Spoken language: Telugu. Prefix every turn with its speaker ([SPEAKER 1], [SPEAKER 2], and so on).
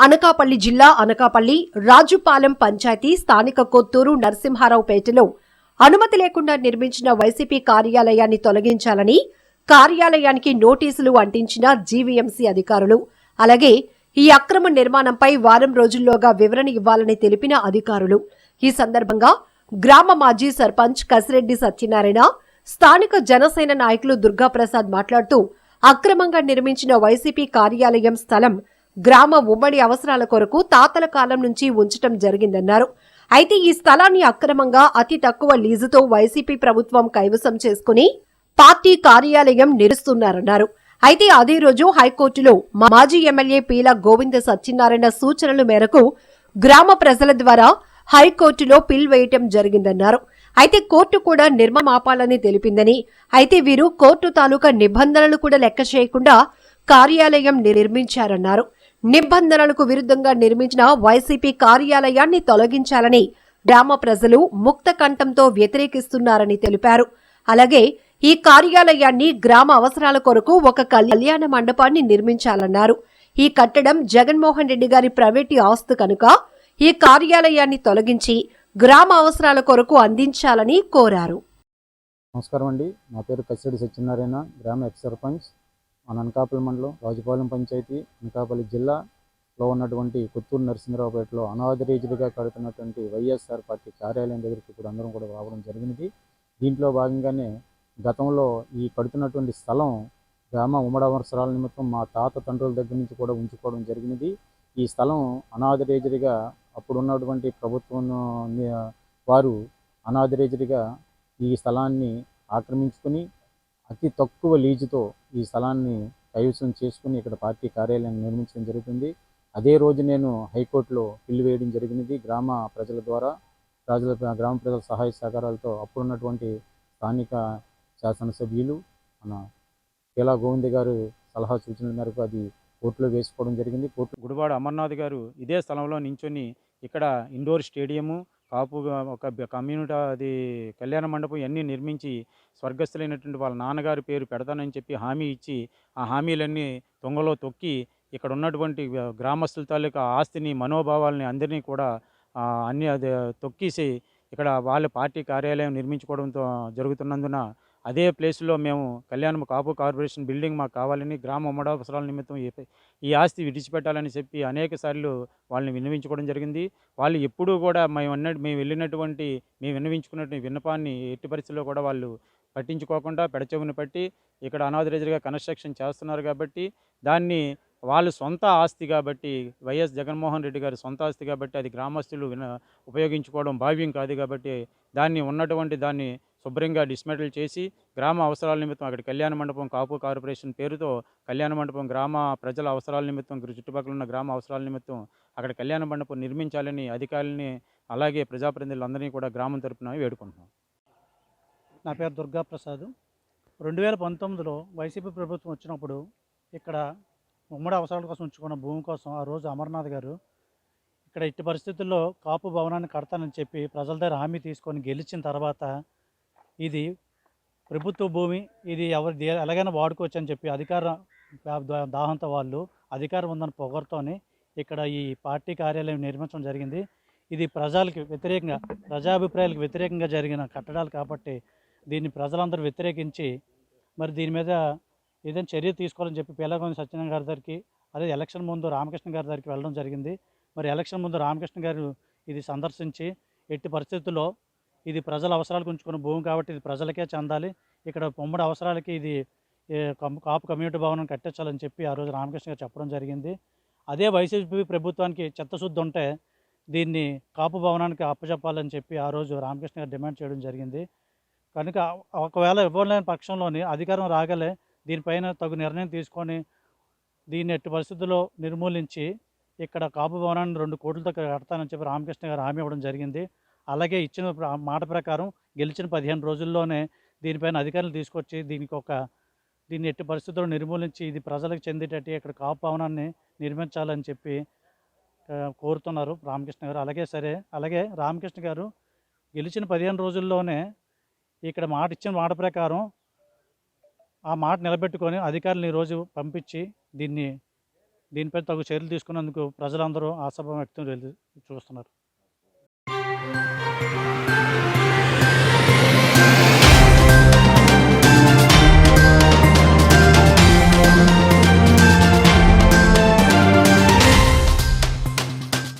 [SPEAKER 1] అనకాపల్లి జిల్లా అనకాపల్లి రాజుపాలెం పంచాయతీ స్థానిక కొత్తూరు నరసింహారావుపేటలో అనుమతి లేకుండా నిర్మించిన వైసీపీ కార్యాలయాన్ని తొలగించాలని కార్యాలయానికి నోటీసులు అంటించిన జీవీఎంసీ అధికారులు అలాగే ఈ అక్రమ నిర్మాణంపై వారం రోజుల్లోగా వివరణ ఇవ్వాలని తెలిపిన అధికారులు. ఈ సందర్భంగా గ్రామ మాజీ సర్పంచ్ కసిరెడ్డి సత్యనారాయణ స్థానిక జనసేన నాయకులు దుర్గాప్రసాద్ మాట్లాడుతూ అక్రమంగా నిర్మించిన వైసీపీ కార్యాలయం స్థలం గ్రామ ఉమ్మడి అవసరాల కొరకు తాతల కాలం నుంచి ఉంచటం జరిగిందన్నారు. అయితే ఈ స్థలాన్ని అక్రమంగా అతి తక్కువ లీజుతో వైసీపీ ప్రభుత్వం కైవసం చేసుకుని పార్టీ కార్యాలయం నిరుస్తున్నారన్నారు అయితే అదే రోజు హైకోర్టులో మాజీ ఎమ్మెల్యే పీల గోవింద సత్యనారాయణ సూచనల మేరకు గ్రామ ప్రజల ద్వారా హైకోర్టులో పిల్ వేయటం జరిగిందన్నారు. అయితే కోర్టు కూడా నిర్మమాపాలని తెలిపిందని అయితే వీరు కోర్టు తాలూకా నిబంధనలు కూడా లెక్క చేయకుండా కార్యాలయం నిర్మించారన్నారు. నిబంధనలకు విరుద్ధంగా నిర్మించిన వైసీపీ కార్యాలయాన్ని తొలగించాలని గ్రామ ప్రజలు ముక్త కంఠంతో వ్యతిరేకిస్తున్నారని తెలిపారు. అలాగే ఈ కార్యాలయాన్ని గ్రామ అవసరాల కొరకు ఒక కళ్యాణ మండపాన్ని నిర్మించాలన్నారు. ఈ కట్టడం జగన్మోహన్ రెడ్డి గారి ప్రైవేటు ఆస్తు కనుక ఈ కార్యాలయాన్ని తొలగించి గ్రామ అవసరాల కొరకు అందించాలని కోరారు.
[SPEAKER 2] నమస్కారం అండి. నా పేరు కసిరెడ్డి సత్యనారాయణ గ్రామ ఎక్స్ సర్పంచ్. మన అనకాపల్లి మండలం రాజుపాలెం పంచాయతీ అనకాపల్లి జిల్లాలో ఉన్నటువంటి కొత్తూరు నరసింహరావుపేటలో అనాథరేజ్డ్గా కడుతున్నటువంటి వైఎస్ఆర్ పార్టీ కార్యాలయం దగ్గరికి ఇప్పుడు అందరం కూడా రావడం జరిగినది. దీంట్లో భాగంగానే గతంలో ఈ కడుతున్నటువంటి స్థలం గ్రామ ఉమ్మడి అవసరాల నిమిత్తం మా తాత తండ్రుల దగ్గర నుంచి కూడా ఉంచుకోవడం జరిగినది. ఈ స్థలం అనాథరేజ్డ్గా అప్పుడు ఉన్నటువంటి ప్రభుత్వం వారు అనాథరేజ్డ్గా ఈ స్థలాన్ని ఆక్రమించుకుని అతి తక్కువ లీజుతో ఈ స్థలాన్ని కైవసం చేసుకుని ఇక్కడ పార్టీ కార్యాలయాన్ని నిర్మించడం జరుగుతుంది. అదే రోజు నేను హైకోర్టులో పిల్లు వేయడం జరిగినది. గ్రామ ప్రజల ద్వారా ప్రజల గ్రామ ప్రజల సహాయ సహకారాలతో అప్పుడున్నటువంటి స్థానిక శాసనసభ్యులు మన కేలా గోవింద్ గారు సలహా సూచనల మేరకు అది కోర్టులో వేసుకోవడం జరిగింది. కోర్టు గుడివాడ అమర్నాథ్ గారు ఇదే స్థలంలో నించుని ఇక్కడ ఇండోర్ స్టేడియము కాపు ఒక కమ్యూనిటీ అది కళ్యాణ మండపం ఇవన్నీ నిర్మించి స్వర్గస్థులైనటువంటి వాళ్ళ నాన్నగారి పేరు పెడతానని చెప్పి హామీ ఇచ్చి ఆ హామీలన్నీ తొంగలో తొక్కి ఇక్కడ ఉన్నటువంటి గ్రామస్తుల తాలూకా ఆస్తిని మనోభావాల్ని అందరినీ కూడా అన్ని అది తొక్కేసి ఇక్కడ వాళ్ళ పార్టీ కార్యాలయం నిర్మించుకోవడంతో జరుగుతున్నందున అదే ప్లేస్లో మేము కళ్యాణం కాపు కార్పొరేషన్ బిల్డింగ్ మాకు కావాలని గ్రామ ఉమ్మడి అవసరాల నిమిత్తం ఈ- ఆస్తి విడిచిపెట్టాలని చెప్పి అనేక సార్లు వాళ్ళని విన్నవించుకోవడం జరిగింది. వాళ్ళు ఎప్పుడూ కూడా మేము అన్నట్టు మేము వెళ్ళినటువంటి మేము విన్నవించుకున్నటువంటి విన్నపాన్ని ఎట్టి పరిస్థితుల్లో కూడా వాళ్ళు పట్టించుకోకుండా పెడచెవుని పట్టి ఇక్కడ అనాథరేజర్గా కన్స్ట్రక్షన్ చేస్తున్నారు కాబట్టి దాన్ని వాళ్ళ సొంత ఆస్తి కాబట్టి వైఎస్ జగన్మోహన్ రెడ్డి గారి సొంత ఆస్తి కాబట్టి అది గ్రామస్తులు విన ఉపయోగించుకోవడం భావ్యం కాదు కాబట్టి దాన్ని ఉన్నటువంటి దాన్ని శుభ్రంగా డిస్మెటల్ చేసి గ్రామ అవసరాల నిమిత్తం అక్కడ కళ్యాణ మండపం కాపు కార్పొరేషన్ పేరుతో కళ్యాణ మండపం గ్రామ ప్రజల అవసరాల నిమిత్తం చుట్టుపక్కల ఉన్న గ్రామ అవసరాల నిమిత్తం అక్కడ కళ్యాణ మండపం నిర్మించాలని అధికారులని అలాగే ప్రజాప్రతినిధులందరినీ కూడా గ్రామం తరపున వేడుకుంటున్నాం.
[SPEAKER 3] నా పేరు దుర్గా ప్రసాద్. రెండు వేల పంతొమ్మిదిలో వైసీపీ ప్రభుత్వం వచ్చినప్పుడు ఇక్కడ ఉమ్మడి అవసరాల కోసం ఉంచుకున్న భూమి కోసం ఆ రోజు అమర్నాథ్ గారు ఇక్కడ ఇట్టి పరిస్థితుల్లో కాపు భవనాన్ని కడతానని చెప్పి ప్రజల దగ్గర హామీ తీసుకొని గెలిచిన తర్వాత ఇది ప్రభుత్వ భూమి ఇది ఎవరి దే- ఎలాగైనా వాడుకోవచ్చు అని చెప్పి అధికార దా- దాహంతో వాళ్ళు అధికారం ఉందని పొగరుతోని ఇక్కడ ఈ పార్టీ కార్యాలయం నిర్మించడం జరిగింది. ఇది ప్రజలకి వ్యతిరేకంగా ప్రజాభిప్రాయాలకు వ్యతిరేకంగా జరిగిన కట్టడాలు కాబట్టి దీన్ని ప్రజలందరూ వ్యతిరేకించి మరి దీని మీద ఏదైనా చర్య తీసుకోవాలని చెప్పి పేలగొంది సత్యనారాయణ గారి దగ్గరికి అదే ఎలక్షన్ ముందు రామకృష్ణ గారి దగ్గరికి వెళ్ళడం జరిగింది. మరి ఎలక్షన్ ముందు రామకృష్ణ గారు ఇది సందర్శించి ఎట్టి పరిస్థితుల్లో ఇది ప్రజల అవసరాలకు ఉంచుకున్న భూమి కాబట్టి ఇది ప్రజలకే చెందాలి. ఇక్కడ పొమ్మడి అవసరాలకి ఇది కం- కాపు కమ్యూనిటీ భవనం కట్టించాలని చెప్పి ఆ రోజు రామకృష్ణ గారు చెప్పడం జరిగింది. అదే వైసీపీ ప్రభుత్వానికి చిత్తశుద్ధి ఉంటే దీన్ని కాపు భవనానికి అప్పచెప్పాలని చెప్పి ఆ రోజు రామకృష్ణ గారు డిమాండ్ చేయడం జరిగింది. కనుక ఒకవేళ ఇవ్వలేని పక్షంలోని అధికారం రాగలే దీనిపైన తగు నిర్ణయం తీసుకొని దీన్ని ఎట్టి పరిస్థితుల్లో నిర్మూలించి ఇక్కడ కాపు భవనాన్ని రెండు కోట్లతో కడతానని చెప్పి రామకృష్ణ గారు హామీ ఇవ్వడం జరిగింది. అలాగే ఇచ్చిన మాట ప్రకారం గెలిచిన పదిహేను రోజుల్లోనే దీనిపైన అధికారులు తీసుకొచ్చి దీనికి ఒక దీన్ని ఎట్టి పరిస్థితుల్లో నిర్మూలించి ఇది ప్రజలకు చెందేటట్టు ఇక్కడ కాపు భవనాన్ని నిర్మించాలని చెప్పి కోరుతున్నారు రామకృష్ణ గారు. అలాగే సరే అలాగే రామకృష్ణ గారు గెలిచిన పదిహేను రోజుల్లోనే ఇక్కడ మాట ఇచ్చిన మాట ప్రకారం ఆ మాట నిలబెట్టుకొని అధికారులు ఈరోజు పంపించి దీన్ని దీనిపై తగు చర్యలు తీసుకున్నందుకు ప్రజలందరూ ఆశాభావం వ్యక్తం చూస్తున్నారు. చేస్తూ- చూస్తున్నారు